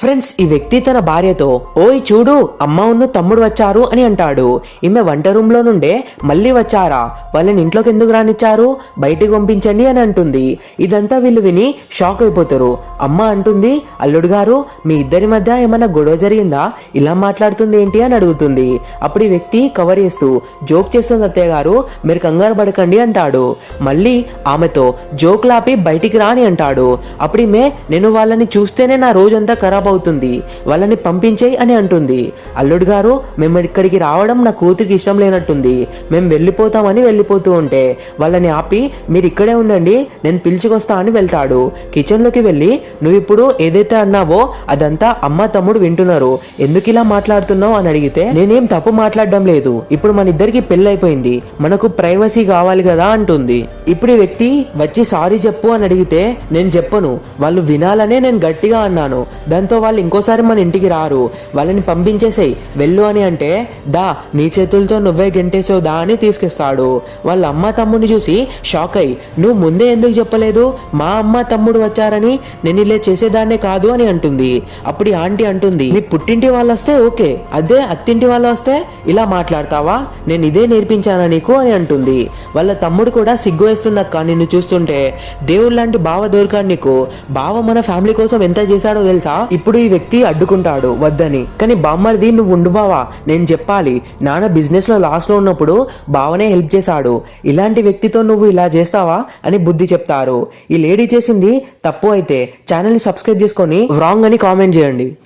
Friends ఈ వ్యక్తి తన భార్యతో ఓయ్ చూడు అమ్మ ఉన్న తమ్ముడు వచ్చారు అని అంటాడు. ఈమె వంట రూమ్లో నుండే మళ్ళీ వచ్చారా? వాళ్ళని ఇంట్లోకి ఎందుకు రానిచ్చారు? బయటికి పంపించండి అని అంటుంది. ఇదంతా వీళ్ళు విని షాక్ అయిపోతారు. అమ్మ అంటుంది అల్లుడు గారు మీ ఇద్దరి మధ్య ఏమైనా గొడవ జరిగిందా? ఇలా మాట్లాడుతుంది ఏంటి? అని అడుగుతుంది. అప్పుడు ఈ వ్యక్తి కవర్ చేస్తూ జోక్ చేస్తుంది అత్తయ్య గారు మీరు కంగారు పడకండి అంటాడు. మళ్ళీ ఆమెతో జోక్ లాపి బయటికి రాని అంటాడు. అప్పుడు ఈమె నేను వాళ్ళని చూస్తేనే నా రోజంతా ఖరాబ్ అవుతుంది వాళ్ళని పంపించేయి అని అంటుంది. అల్లుడు గారు మేము ఇక్కడికి రావడం నా కూతురికి ఇష్టం లేనట్టుంది. మేము వెళ్ళిపోతామని వెళ్ళిపోతూ ఉంటే వాళ్ళని ఆపి మీరు ఇక్కడే ఉండండి నేను పిలుచుకొస్తా అని వెళ్తాడు. కిచెన్లోకి వెళ్ళి నువ్వు ఇప్పుడు ఏదైతే అన్నావో అదంతా అమ్మ తమ్ముడు వింటున్నారు. ఎందుకు ఇలా మాట్లాడుతున్నావు? అని అడిగితే నేనేం తప్పు మాట్లాడడం లేదు. ఇప్పుడు మన ఇద్దరికి పెళ్ళైపోయింది. మనకు ప్రైవసీ కావాలి కదా అంటుంది. ఇప్పుడు ఈ వ్యక్తి వచ్చి సారీ చెప్పు అని అడిగితే నేను చెప్పను. వాళ్ళు వినాలనే నేను గట్టిగా అన్నాను. దాంతో వాళ్ళు ఇంకోసారి మన ఇంటికి రారు. వాళ్ళని పంపించేసేయ్. వెళ్ళు అని అంటే దా నీ చేతులతో నువ్వే గెంటేసావు దా అని తీసుకొస్తాడు. వాళ్ళ అమ్మ తమ్ముడిని చూసి షాక్ అయ్యి నువ్వు ముందే ఎందుకు చెప్పలేదు? మా అమ్మ తమ్ముడు వచ్చారని నేను ఇలా చేసేదాన్నే కాదు అని అంటుంది. అప్పుడు ఆంటీ అంటుంది నీ పుట్టింటి వాళ్ళు వస్తే ఓకే. అదే అత్తింటి వాళ్ళు వస్తే ఇలా మాట్లాడతావా? నేను ఇదే నేర్పించానా నీకు? అని అంటుంది. వాళ్ళ తమ్ముడు కూడా సిగ్గు వేస్తుందక్క నిన్ను చూస్తుంటే. దేవుళ్ళ లాంటి బావ దొరికాడు నీకు. బావ మన ఫ్యామిలీ కోసం ఎంత చేశాడో తెలుసా? ఇప్పుడు ఈ వ్యక్తి అడ్డుకుంటాడు వద్దని. కానీ బామ్మర్ది నువ్వు ఉండు బావా నేను చెప్పాలి. నాన్న బిజినెస్లో లాస్లో ఉన్నప్పుడు బావనే హెల్ప్ చేశాడు. ఇలాంటి వ్యక్తితో నువ్వు ఇలా చేస్తావా? అని బుద్ధి చెప్తారు. ఈ లేడీ చేసింది తప్పు అయితే ఛానల్ని సబ్స్క్రైబ్ చేసుకొని రాంగ్ అని కామెంట్ చేయండి.